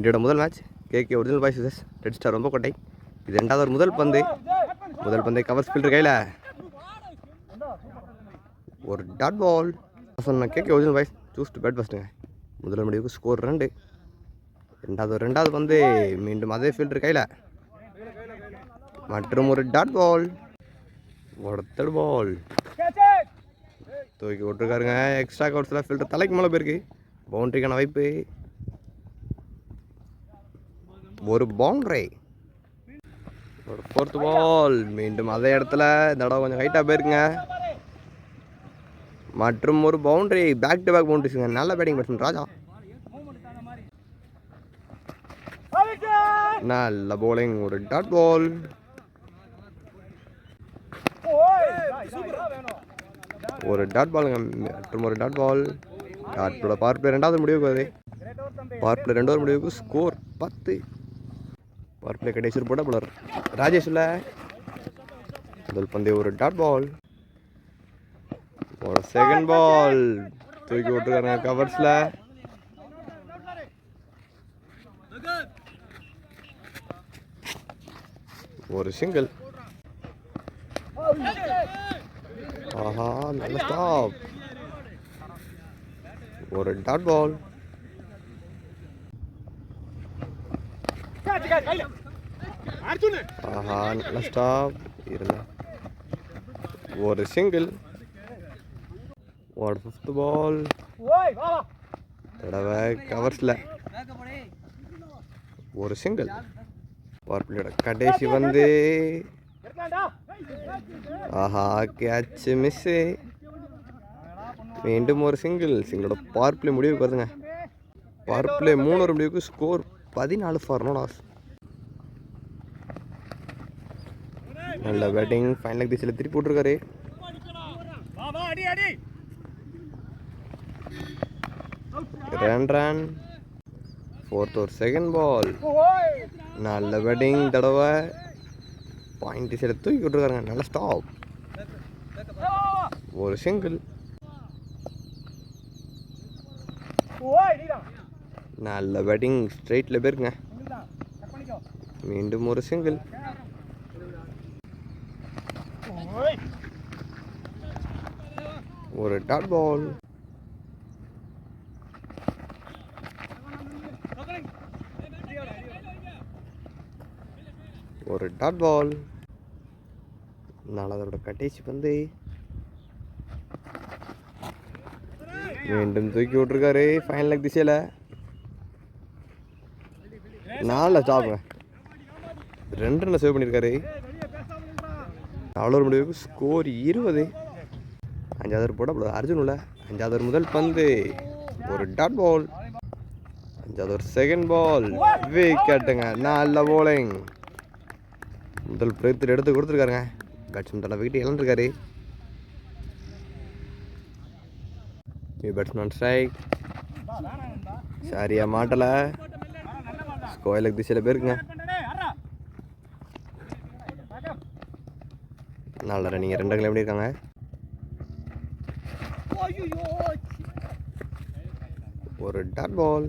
இந்தியோட முதல் match KK original boys versus red star ரொம்ப கொட்டை. இது ரெண்டாவது ஒரு முதல் பந்து. முதல் பந்தை கவர் ஸ்பீல்டர் கையில். ஒரு டாட் பால் சொன்ன KK original boys choose to bat ஃபஸ்ட்டுங்க முதல் முடிவுக்கு ஸ்கோர் ரெண்டு. ரெண்டாவது ஒரு ரெண்டாவது பந்து. மீண்டும் அதே ஃபீல்டர் கையில். மற்றும் ஒரு டாட் பால் ஒருத்தர் பால் தூக்கி விட்டுருக்காருங்க. எக்ஸ்ட்ரா கவுட்ஸில் ஃபில்டர் தலைக்கு மேலே போயிருக்கு. பவுண்டரிக்கான வாய்ப்பு ஒரு பவுண்டரி ஒரு ஃபோர்த் பால் மீண்டும் அதே இடத்துல இந்த தடவை கொஞ்சம் ஹைட்டாக போயிருக்குங்க. மற்றும் ஒரு பவுண்டரி பேக் டு பேக் பவுண்ட்ரிஸுங்க நல்ல பேட்டிங் பேட்ஸ்மேன் ராஜா. நல்ல போலிங் ஒரு டாட் பால் ஒரு டாட் பாலுங்க மற்றும் ஒரு டாட் பால் டாட் பால் பார்ப்பில் பிளே ரெண்டாவது முடிவுக்கு அது பவர் பிளே ரெண்டாவது முடிவுக்கு ஸ்கோர் பத்து. பவர் பிளே கடைசி போட்ட பலர். ராஜேஷ் இல்லை? முதல் பந்தய ஒரு டாட் பால் ஒரு செகண்ட் பால் தூக்கி விட்டுருக்காங்க கவர்ஸில் ஒரு சிங்கிள் ஆஹா நல்ல ஸ்டாப் ஒரு டாட் பால் ஆஹா நல்ல ஸ்டாப் இருங்க. ஒரு சிங்கிள் ஒரு ஃபிஃப்த் பால் தடவை கவர்ஸில் ஒரு சிங்கிள் பவர் பிளேயோட கடைசி வந்து. ஆஹா கேட்ச் மிஸ்ஸு மீண்டும் ஒரு சிங்கிள் சிங்கிளோட பவர் பிளே முடிவுக்கு வருதுங்க. பவர் பிளே மூணு ஒரு முடிவுக்கு ஸ்கோர் பதினாலு ஃபார் நோடாஸ் நல்ல பேட்டிங் ஃபைனல் திசையில் திருப்பி போட்டிருக்காரு ரன் ரன் ஃபோர்த் ஒரு செகண்ட் பால் நல்ல பேட்டிங் தடவை. பாயிண்ட் சைடில் தூக்கி விட்ருக்காருங்க நல்ல ஸ்டாப் ஒரு சிங்கிள் நல்ல பேட்டிங் ஸ்ட்ரைட்டில் போயிருங்க மீண்டும் ஒரு சிங்கிள் ஒரு டாட் பால் ஒரு டாட் பால் நாலாவதோட கடைசி பந்து. மீண்டும் தூக்கி விட்டுருக்காரு ஃபைனல் லெக் திசையில். நாலில் ஸ்டாப்புங்க ரெண்டு ரன்ல சேவ் பண்ணியிருக்காரு நாலு முடிவுக்கு ஸ்கோர் இருபது. அஞ்சாவது போட அர்ஜுன் உள்ள அஞ்சாவது முதல் பந்து. ஒரு டாட் பால் அஞ்சாவது ஒரு செகண்ட் பால் விக்கெட்டுங்க. நல்ல போலிங் முதல் பிரயத்தில் எடுத்து கொடுத்துருக்காருங்க. பேட்ஸ்மேன் தலை விக்கெட் இழந்திருக்காரு. நியூ பேட்ஸ்மேன் ஸ்ட்ரைக் சரியா மாட்டலை. கோயிலுக்கு திசையில் போயிருக்குங்க. நல்ல ரன்னிங் ரெண்டு கிலோ எப்படி இருக்காங்க? ஒரு டாட் பால்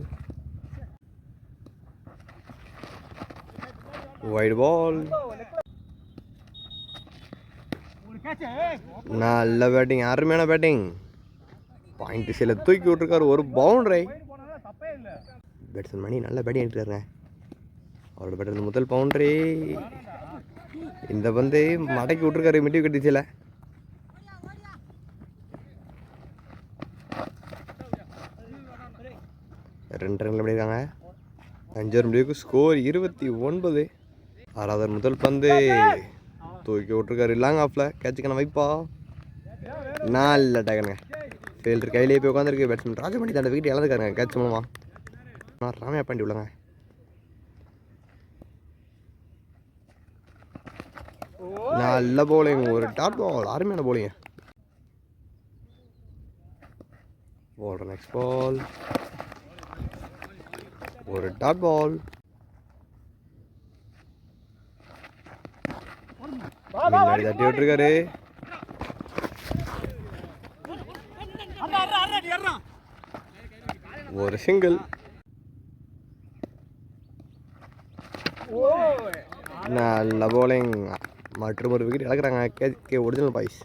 ஒயிட் பால் நல்ல பேட்டிங் அருமையான பேட்டிங் பாயிண்ட் சில தூக்கி விட்டுருக்காரு ஒரு பவுண்டரை பேட்ஸ்மேன் மணி நல்ல பேட்டிங் எடுத்துருக்காருங்க அவரோட பேட்டர் முதல் பவுண்டரி இந்த பந்து மடக்கி விட்டுருக்காரு மிட்டி கட்டிச்சில ரெண்டு ரன்கள் எப்படி இருக்காங்க? அஞ்சு முடிவுக்கு ஸ்கோர் இருபத்தி ஒன்பது. ஆறாவது முதல் பந்து. தூக்கி விட்டுருக்காரு லாங் ஆஃபில் கேட்சுக்கான வைப்பா இல்லை டாகனுங்க ஃபீல்டர் கையிலேயே போய் உட்காந்துருக்கு பேட்ஸ்மேன் ராஜபாண்டி தாண்ட விக்கெட் இழந்துருக்காருங்க. கேட்ச் மூலமா. நான் ராமையா பாண்டி உள்ளங்க. நல்ல போலிங் ஒரு டாட் பால் அருமையான போலிங்க போடுற நெக்ஸ்ட் பால் ஒரு டாட் பால் முன்னாடி தட்டி விட்டுருக்காரு. ஒரு சிங்கிள். நல்ல போலிங் மற்றும் ஒரு wicket இழக்கிறாங்க. K K original boys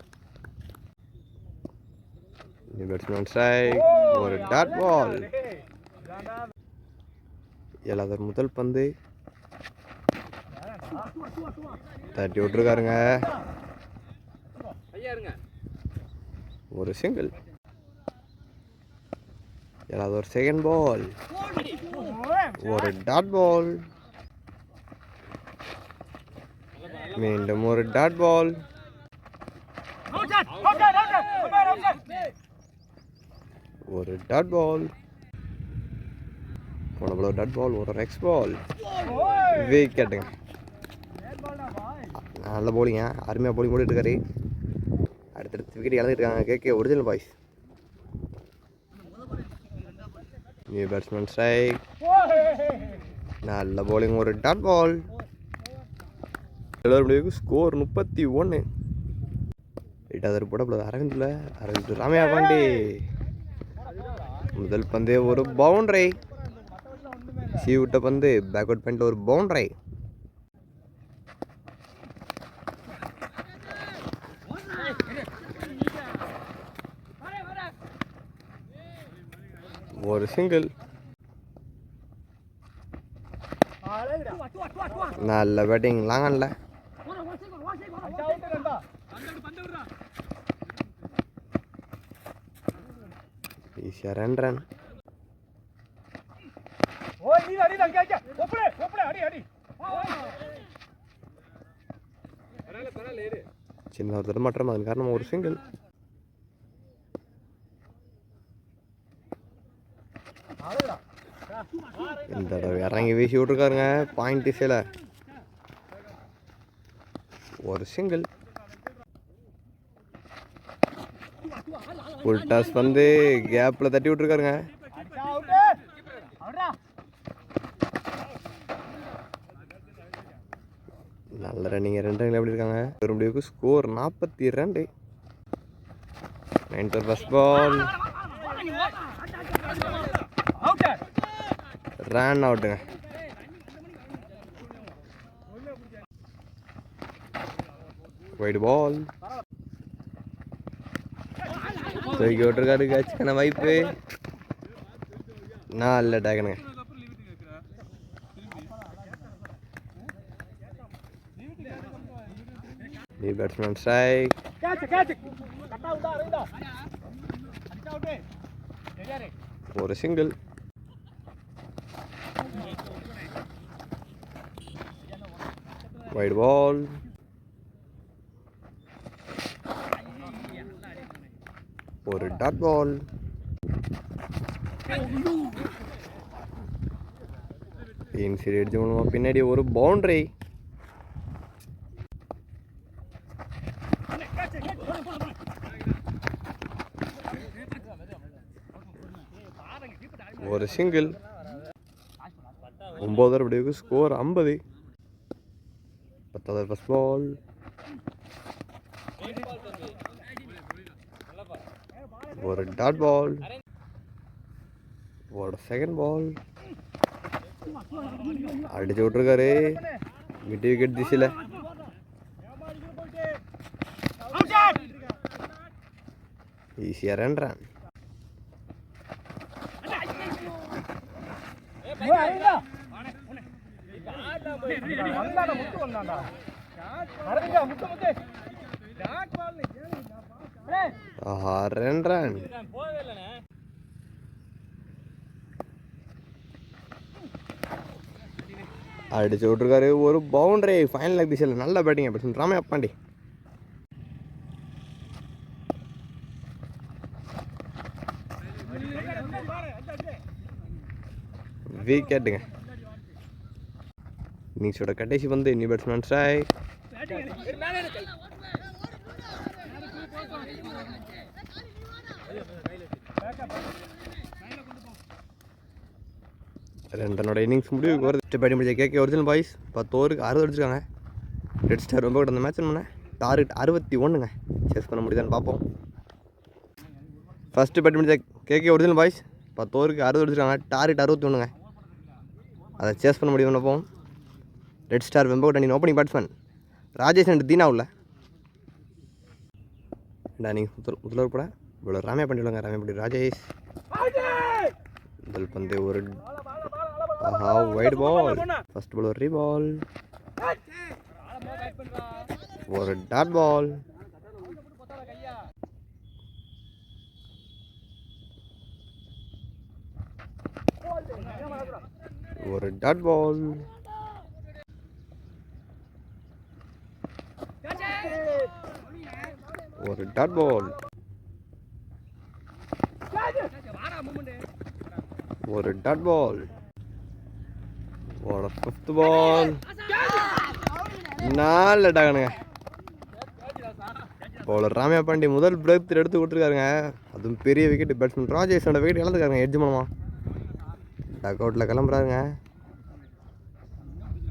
batsman strike ஒரு டாட் பால் ஏழாவது முதல் பந்து. தட்டி விட்டுருக்காருங்க. ஒரு சிங்கிள் ஏதாவது ஒரு செகண்ட் பால் ஒரு டாட் பால் மீண்டும் ஒரு டாட் பால் ஒரு டாட் பால் போன போல டாட் பால் ஒரு ரெக்ஸ் பால் விக்கெட்டுங்க நல்ல போலிங்க அருமையாக போலிங் போட்டுட்டு இருக்காரு அடுத்தடுத்து விக்கெட் இழந்துட்டு இருக்காங்க. KK original boys new batsman strike நல்ல போலிங் ஒரு டாட் பால் எல்லாரும் ஸ்கோர் முப்பத்தி ஒன்று எட்டாவது போட அரவிந்தில். அரவிந்த் ராமையா பாண்டி. முதல் பந்தே ஒரு பவுண்டரி சி விட்ட பந்து பேக்வர்ட் பாயிண்ட்ல ஒரு பவுண்டரி ஒரு சிங்கிள் நல்ல பேட்டிங் லாங்கன்ல ஈஸியாக ரன் ரன் சின்ன ஒரு தடமாற்றம் அதன் காரணமாக ஒரு சிங்கிள் இந்த தடவை இறங்கி வீசி விட்ருக்காருங்க பாயிண்ட் திசையில் ஒரு சிங்கிள் ஃபுல் டாஸ் வந்து கேப்பில் தட்டி விட்ருக்காருங்க நல்ல ரன்னிங் ரெண்டு ரன்கள் எப்படி இருக்காங்க இருக்கு ஸ்கோர் நாற்பத்தி ரெண்டு நைன்த் ஃபர்ஸ்ட் பால் ரன் அவுட்டுங்க ஒயிட் பால் தூக்கி விட்டுருக்காரு கட்சிக்கான வாய்ப்பு. நல்ல டேக்கனுங்க நீ பேட்ஸ்மேன் ஸ்ட்ரைக் ஒரு சிங்கிள் வைட் பால் ஒரு டாட் பால் இன்சைட் அடிச்ச மூலமா பின்னாடி ஒரு பவுண்டரி ஒரு சிங்கிள் ஒம்பது அப்படியே ஸ்கோர் ஐம்பது. பத்தாவது ஃபஸ்ட் பால் ஒரு டாட் பால் ஒரு செகண்ட் பால் அடிச்சு விட்டுருக்காரு. விட்டு விக்கெட் திசையில் ஈஸியாக ரன் ரன் ஆஹா ரன் அடிச்சு விட்டுருக்காரு. ஒரு பவுண்டரி ஃபைனல் லெக் திசையில் நல்ல பேட்டிங் அப்படி ராமே அப்பாண்டி விக்கெட்டுங்க இன்னிங்ஸோட கடைசி வந்து நியூ பேட்ஸ்மேன் ஸ்ட்ரைக் ரெண்டனோட இன்னிங்ஸ் முடிவுக்கு வருது பேட்டிங் முடிஞ்ச கேகே ஒரிஜினல் பாய்ஸ் பத்து ஓவருக்கு அறுபது அடிச்சிருக்காங்க. ரெட் ஸ்டார் ரொம்ப கிட்ட மேட்ச் பண்ணேன் டார்கெட் அறுபத்தி ஒன்றுங்க சேஸ் பண்ண முடியுதான்னு பார்ப்போம். ஃபஸ்ட்டு பேட் முடிஞ்ச கேகே ஒரிஜினல் பாய்ஸ் பத்து ஓவருக்கு அறுபது அடிச்சிருக்காங்க. டார்கெட் அறுபத்தி ஒன்றுங்க அதை சேஸ் பண்ண முடியும் போவோம் red star வெம்பகோட் opening batsman Rajesh and Dheena உள்ள. ஏண்டா நீங்கள் முதல் முதல்வர் கூட இவ்வளோ ராமே பண்ணிவிடுவாங்க ராமே பண்ணி ராஜேஷ். முதல் பந்து ஒரு ஆஹா ஒயிட் பால் ஃபர்ஸ்ட் பால் ஒரு ரீபால் ஒரு டாட் பால் ஒரு டாட் பால் ஒரு டாட் பால் ஒரு டாட் பால் ஒரு ஃபிஃப்த் பால் நாலு டாகனுங்க பவுலர் ராமையா பாண்டி முதல் பிரேக் எடுத்து கொடுத்துருக்காருங்க. அதுவும் பெரிய விக்கெட் பேட்ஸ்மேன் ராஜேஷோட விக்கெட் இழந்துருக்காருங்க எட்ஜ் டக் அவுட்டில் கிளம்புறாருங்க.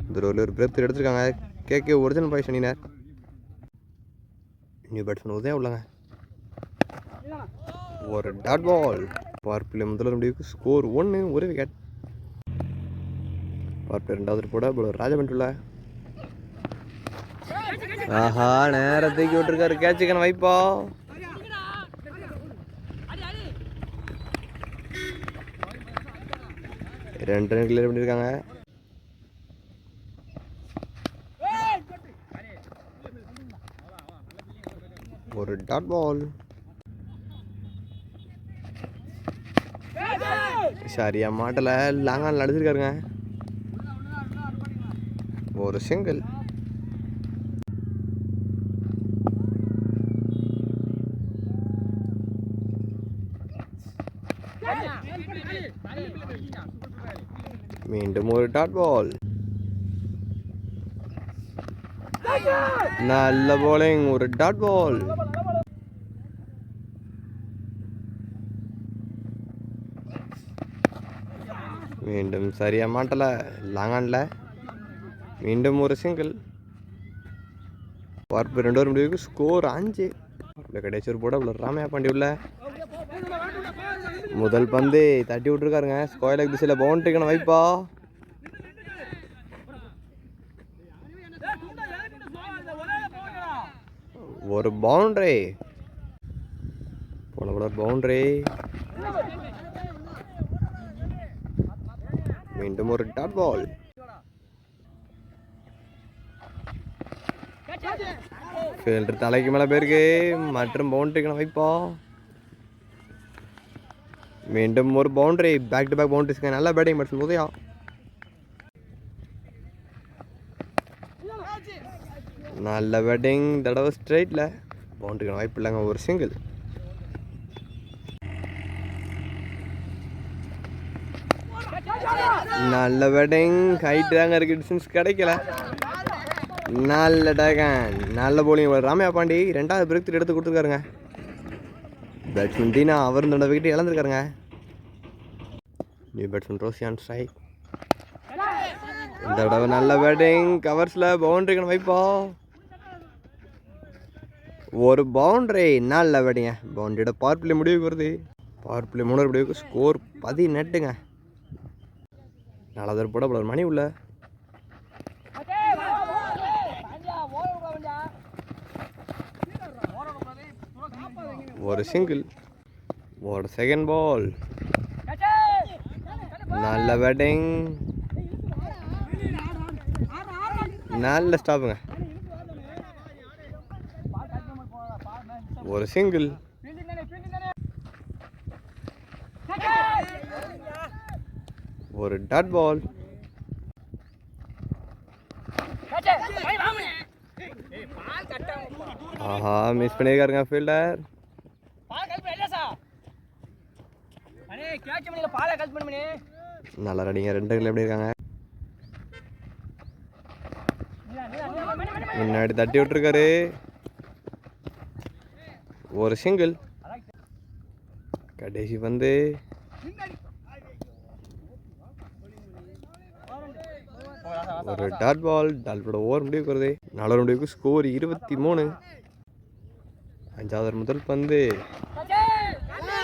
இந்த ரோவில் ஒரு பிரேக் எடுத்திருக்காங்க கேகே ஒரிஜினல் பாய்ஸ் அணினர் நியூ பேட்ஸ்மேன் உதயம் உள்ளங்க. ஒரு டாட் பால் பார்ப்பிலே பிளே முதல்வர் முடிவுக்கு ஸ்கோர் ஒன்று ஒரு விக்கெட் பார்ப்பில் ரெண்டாவது போட பவுலர் ராஜபண்டுள்ள ஆஹா நேரத்தை விட்டுருக்காரு. கேட்சுக்கன வைப்பா ரெண்டு ரன் கிளியர் பண்ணியிருக்காங்க ஒரு டாட் பால் சரியா மாட்டல லாங்கான் அடிச்சிருக்காருங்க ஒரு சிங்கிள் மீண்டும் ஒரு டாட் பால் நல்ல போலிங் ஒரு டாட் பால் மீண்டும் சரியா மாட்டல லாங்கான்ல மீண்டும் ஒரு சிங்கிள் பார்ப்பு ரெண்டு ஒரு முடிவுக்கு ஸ்கோர் அஞ்சு இல்லை கடைசி ஒரு போட இவ்வளோ ராமையா பாண்டி உள்ள முதல் பந்து தட்டி விட்டுருக்காருங்க ஸ்கொயர் லெக் திசையில் பவுண்டரிக்கான வைப்பா ஒரு பவுண்ட்ரி போன போல பவுண்ட்ரி மீண்டும் ஒரு டாட் பால் ஃபீல்டர் தலைக்கு மேலே போயிருக்கு. மற்றும் பவுண்டரிக்கான வைப்பா மீண்டும் ஒரு பவுண்டரி பேக் டு பேக் பவுண்டரிஸ்க்கு நல்ல பேட்டிங் பேட்ஸ்மேன் உதயா நல்ல பேட்டிங் தடவை ஸ்ட்ரைட்டில் பவுண்டரிக்கான வாய்ப்பு இல்லைங்க ஒரு சிங்கிள் நல்ல பேட்டிங் ஹைட் தாங்க இருக்கு டிஸ்டன்ஸ் கிடைக்கல. நல்ல டேகன் நல்ல போலிங் ராமையா பாண்டி ரெண்டாவது பிரேக் எடுத்து கொடுத்துருக்காருங்க. பேட்ஸ்மேன் டீனா அவர் இந்த விக்கெட் இழந்திருக்காருங்க. நியூ பேட்ஸ்மேன் ரோசியான் ஸ்ட்ரைக் இந்த தடவை நல்ல பேட்டிங் கவர்ஸில் பவுண்டரிக்கான வைப்பா ஒரு பவுண்டரி நல்ல பேட்டிங்க பவுண்டரியோட பவர் பிளே முடிவுக்கு வருது பவர் பிளே மூணு முடிவுக்கு ஸ்கோர் பதினெட்டுங்க. நாலாவது போட ஒரு மணி உள்ள. ஒரு சிங்கிள் ஒரு செகண்ட் பால் நல்ல பேட்டிங் நல்ல ஸ்டாப்புங்க ஒரு சிங்கிள் ஒரு டாட் பால் ஆஹா மிஸ் பண்ணியிருக்காருங்க ஃபீல்டர் நல்லா ரெடிங்க ரெண்டு எப்படி இருக்காங்க? முன்னாடி தட்டி விட்டுருக்காரு. ஒரு சிங்கிள் கடைசி வந்து. ஒரு டாட் பால் டால்போட ஓவர் முடிவுக்கு வருது நாலு முடிவுக்கு ஸ்கோர் இருபத்தி மூணு அஞ்சாவது முதல் பந்து.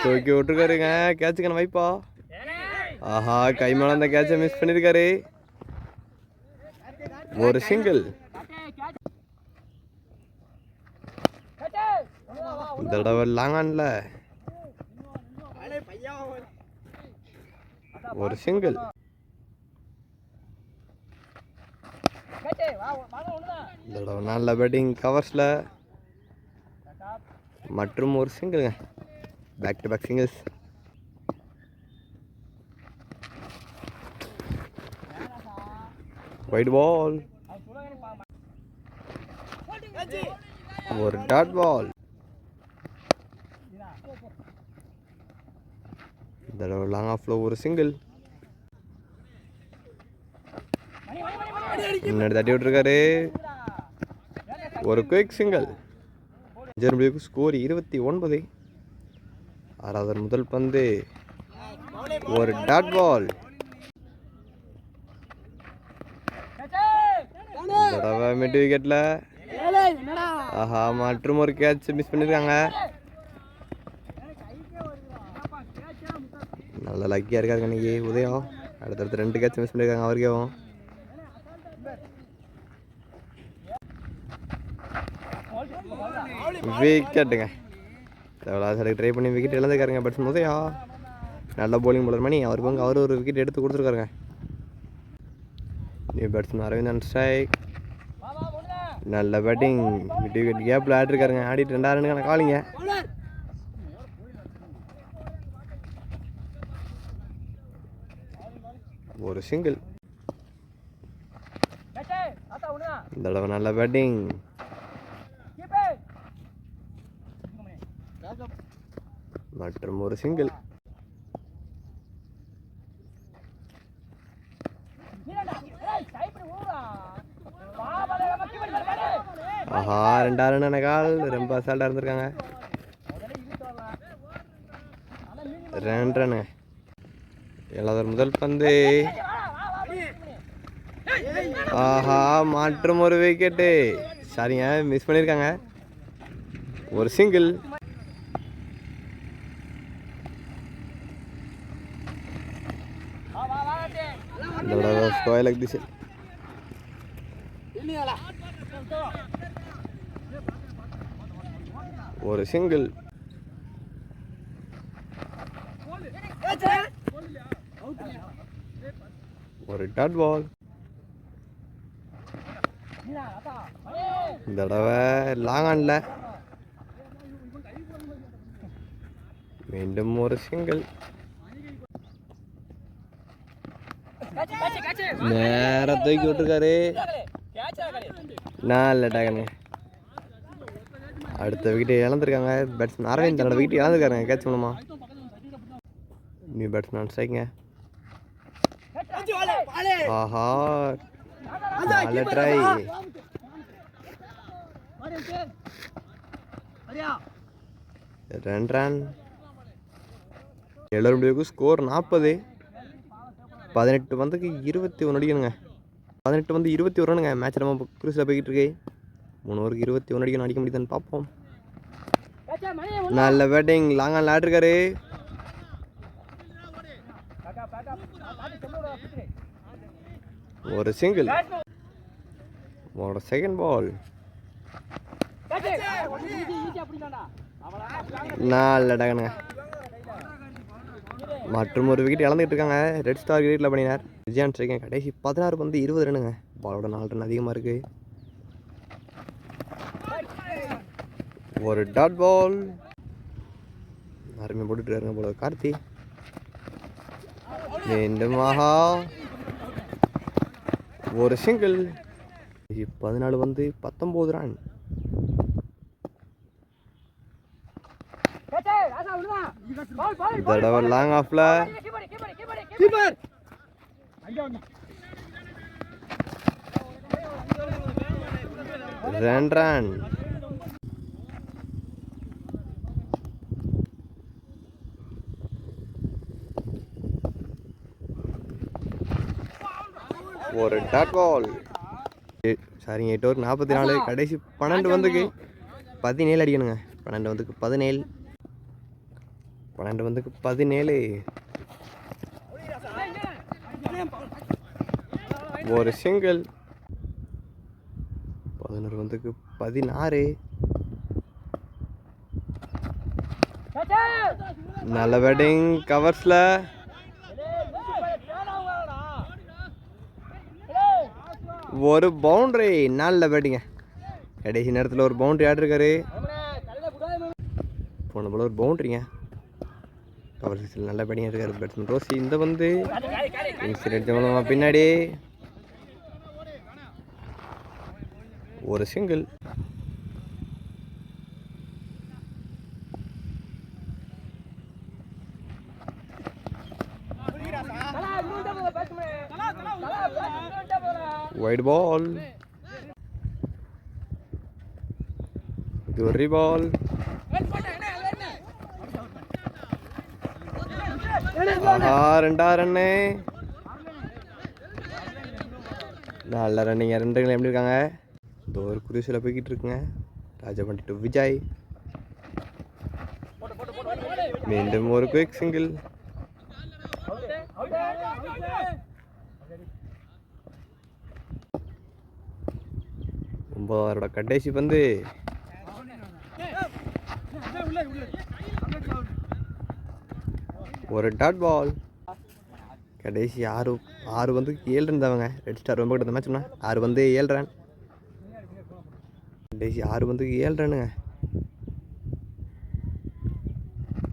தூக்கி விட்டுருக்காருங்க. கேட்சுக்கான வைப்பா ஆஹா கை மேல அந்த கேட்சை மிஸ் பண்ணியிருக்காரு ஒரு சிங்கிள் இந்த தடவை லாங்கான்ல. ஒரு சிங்கிள். இந்த தடவை நல்ல பேட்டிங் கவர்ஸில் மற்றும் ஒரு சிங்கிள்ங்க back to back singles wide ball ஒரு டாட் பால் இந்த தடவை லாங் ஆஃப்ல ஒரு சிங்கிள் முன்னாடி தட்டி விட்டுருக்காரு. ஒரு குயிக் சிங்கிள் ஜெர்மனிக்கு ஸ்கோர் இருபத்தி ஒன்பது. ஆறாவது முதல் பந்து. ஒரு டாட் பால் தடவை மிட் விக்கெட்ல ஆஹா மற்றும் ஒரு கேட்ச் மிஸ் பண்ணிருக்காங்க. நல்ல லக்கியாக இருக்காரு இன்னைக்கு உதயம். அடுத்தடுத்து ரெண்டு கேட்ச் மிஸ் பண்ணியிருக்காங்க அவருக்கேவும் விக்கெட்டுங்க. தேவலாசலுக்கு ட்ரை பண்ணி விக்கெட் இழந்துக்காருங்க பட்ஸ் உதயா. நல்ல போலிங் போலர் மணி. அவர் பங்கு அவர் ஒரு விக்கெட் எடுத்து கொடுத்துருக்காருங்க. நியூ பேட்ஸ்மேன் அரவிந்தன் ஸ்ட்ரைக் நல்ல பேட்டிங் விட்டு விக்கெட் கேப்பில் ஆடிருக்காருங்க ஆடிட்டு ரெண்டாயிரம் காலிங்க ஒரு சிங்கிள் இந்த தடவை நல்ல பேட்டிங் மற்றும் ஒரு சிங்கிள் ஆஹா ரெண்டாயிரம் ரன் கால் ரொம்ப அசால்ட்டாக இருந்திருக்காங்க. ரெண்டு ரன்னு எல்லாத்தோட முதல் பந்து. ஆஹா மற்றும் ஒரு விக்கெட்டு. சரிங்க மிஸ் பண்ணியிருக்காங்க ஒரு சிங்கிள் இதோட திசை ஒரு சிங்கிள் ஒரு டாட் பால் இந்த தடவை லாங் மீண்டும் ஒரு சிங்கிள் நேர தூக்கி விட்டுருக்காரு. இல்லை டகனு. அடுத்த விக்கெட் இழந்திருக்காங்க. பேட்ஸ்மேன் அரவிந்த் தன்னோட விக்கெட் இழந்திருக்காருங்க கேட்ச் பண்ணுமா நியூ பேட்ஸ்மேன் ஸ்ட்ரைக்குங்க ஆஹா. நல்ல ட்ரை ரன் ரன் எழுபது ஸ்கோர் நாற்பது. பதினெட்டு பந்துக்கு இருபத்தி ஒன்று அடிக்கணுங்க. பதினெட்டு வந்து இருபத்தி ஒரு ரனுங்க மேட்ச் நம்ம குருசில் போய்கிட்டு இருக்கு. மூணு ஓவருக்கு இருபத்தி ஒன்று அடிக்கணும் அடிக்க முடியுதுன்னு பார்ப்போம். நல்ல பேட்டிங் லாங் ஆன் ஆடிருக்காரு ஒரு சிங்கிள் ஒரு செகண்ட் பால் நல்ல டகனுங்க மற்றும் ஒரு விக்கெட் இழந்துகிட்டு இருக்காங்க. ரெட் ஸ்டார் கிரேட்டில் பண்ணினார் விஜயான் இருக்கேன் கடைசி பதினாறு பந்து இருபது ரனுங்க பாலோட நாலு ரன் அதிகமாக இருக்கு. ஒரு டாட் பால் அருமையாக போட்டுட்டு போல. கார்த்தி. மீண்டும் ஆஹா. ஒரு சிங்கிள் பதினாலு வந்து பத்தொம்போது ரன் இந்த தடவை லாங் ஆஃப்ல ரெண்டு ரன் ஒரு டாட் பால் சரிங்க எட்டு ஓவர் நாற்பத்தி நாலு கடைசி பன்னெண்டு வந்துக்கு. பதினேழு அடிக்கணுங்க. பன்னெண்டு வந்துக்கு பதினேழு. பன்னெண்டு வந்துக்கு பதினேழு. ஒரு சிங்கிள் பதினோரு வந்துக்கு பதினாறு. நல்ல பேட்டிங் கவர்ஸில் ஒரு பவுண்டரி நல்ல பேட்டிங்க கடைசி நேரத்தில் ஒரு பவுண்டரி ஆடிருக்காரு. போன போல ஒரு பவுண்டரிங்க டவர்ஸில் நல்ல பேட்டிங்காக இருக்கார் பேட்ஸ்மேன் ரோசி இந்த வந்து அடித்த பின்னாடி ஒரு சிங்கிள் ஒயிட் பால் இது ஒரு பால் ஆஹா ரெண்டா ரன்னு. நல்ல ரன்னிங்க ரெண்டுங்களை எப்படி இருக்காங்க? இந்த ஒரு குருசில் போய்கிட்டு இருக்குங்க. ராஜபண்டி டு விஜய். மீண்டும் ஒரு குயிக் சிங்கிள் ஒன்பதாவரோட கடைசி பந்து. ஒரு டாட் பால் கடைசி ஆறு ஆறு வந்து ஏழு இருந்தவங்க. ரெட் ஸ்டார் ரொம்ப கிட்ட மேட்ச்னா ஆறு வந்து ஏழு ரன் கடைசி ஆறு வந்து ஏழு ரன்னுங்க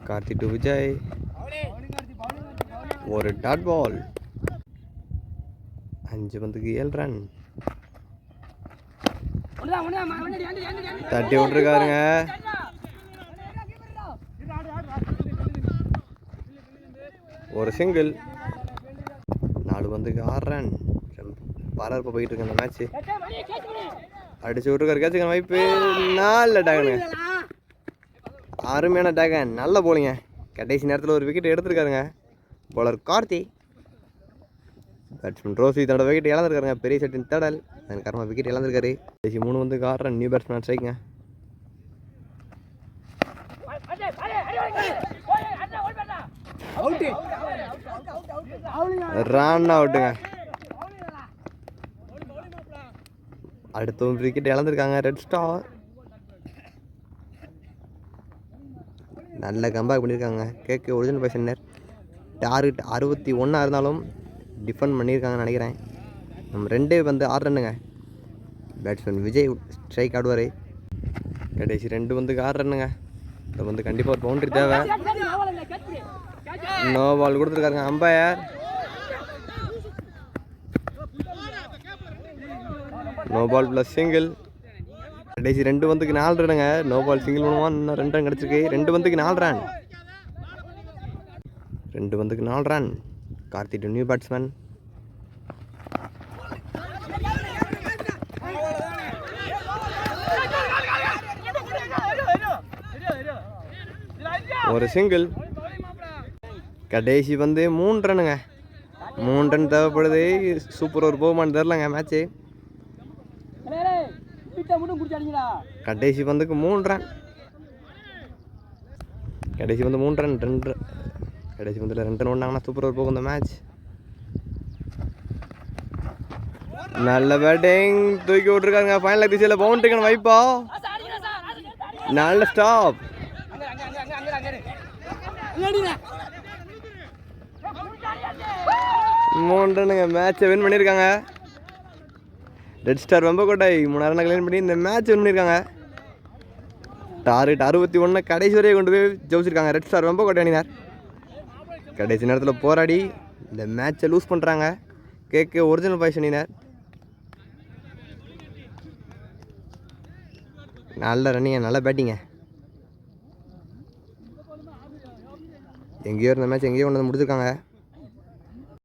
கார்த்தி டு விஜய். ஒரு டாட் பால் அஞ்சு பந்துக்கு ஏழு ரன் தட்டி விட்டுருக்காருங்க. ஒரு சிங்கிள் நாலு பந்துக்கு ஆறு ரன் இப்போ போயிட்டு இருக்கு அந்த மேட்ச்சு அடிச்சு விட்டுருக்காரு கேட்சுங்க வாய்ப்பு. நல்ல டேகனு. அருமையான டேகன். நல்ல போலிங்க கடைசி நேரத்தில் ஒரு விக்கெட் எடுத்திருக்காருங்க. Bowler கார்த்தி. பேட்ஸ்மேன் ரோசி தன்னோட விக்கெட் இழந்திருக்காருங்க. பெரிய செட்டின் தடல். அதன் காரணமாக விக்கெட் இழந்திருக்காரு. கடைசி மூணு வந்து ஆடுறேன். நியூ பேட்ஸ்மேன் ஸ்ட்ரைக்குங்க ரன் அவுட்டுங்க அடுத்த ஒரு விக்கெட் இழந்திருக்காங்க ரெட் ஸ்டார் நல்ல கம்பேக் பண்ணியிருக்காங்க கேக்கு ஒரிஜினல் பேசனர் டார்கெட் அறுபத்தி ஒன்றா இருந்தாலும் டிஃபெண்ட் பண்ணியிருக்காங்கன்னு நினைக்கிறேன். நம்ம ரெண்டே வந்து ஆறு ரன்னுங்க. பேட்ஸ்மேன் விஜய் ஸ்ட்ரைக் ஆடுவார். கடைசி ரெண்டு வந்து ஆறு ரன்னுங்க. இதை வந்து கண்டிப்பாக ஒரு பவுண்டரி தேவை. No ball கொடுத்துருக்காருங்க umpire no ball plus single கடைசி ரெண்டு வந்துக்கு நாலு ரனுங்க நோ பால் சிங்கிள் மூலமாக இன்னும் ரெண்டு ரன் கிடச்சிருக்கு. ரெண்டு வந்துக்கு நாலு ரன் ரெண்டு வந்துக்கு நாலு run Karthi to new batsman ஒரு சிங்கிள் கடைசி வந்து மூன்று ரன்னுங்க மூன்று ரன் தேவைப்படுது. சூப்பர் ஒரு போகுமான்னு தெரிலங்க மேட்ச்சு கடைசி பந்துக்கு மூணு ரன் கடைசி பந்து மூணு ரன் ரெண்டு. கடைசி பந்தில் ரெண்டு ரன் ஒன்றாங்கன்னா சூப்பர் போகும் இந்த மேட்ச் நல்ல பேட்டிங் தூக்கி விட்ருக்காருங்க ஃபைனல் திசையில் பவுண்டரிக்கான வைப்பா நல்ல ஸ்டாப் மூணு மேட்சை வின் பண்ணியிருக்காங்க ரெட் ஸ்டார் வெம்பக்கோட்டை மூணாயிரம் கல்யாணம் பண்ணி இந்த மேட்ச் வின் பண்ணியிருக்காங்க டார்கெட் அறுபத்தி ஒன்று கடைசி வரையை கொண்டு போய் ஜெயிச்சிருக்காங்க. ரெட் ஸ்டார் வெம்பக்கோட்டை அணினார் கடைசி நேரத்தில் போராடி இந்த மேட்சை லூஸ் பண்ணுறாங்க கேக்கு ஒரிஜினல் பாய்ஸ் அணினார் நல்ல ரன்னிங்க நல்ல பேட்டிங்க எங்கேயோ இருந்த மேட்ச் எங்கேயோ கொண்டு வந்து முடிச்சிருக்காங்க.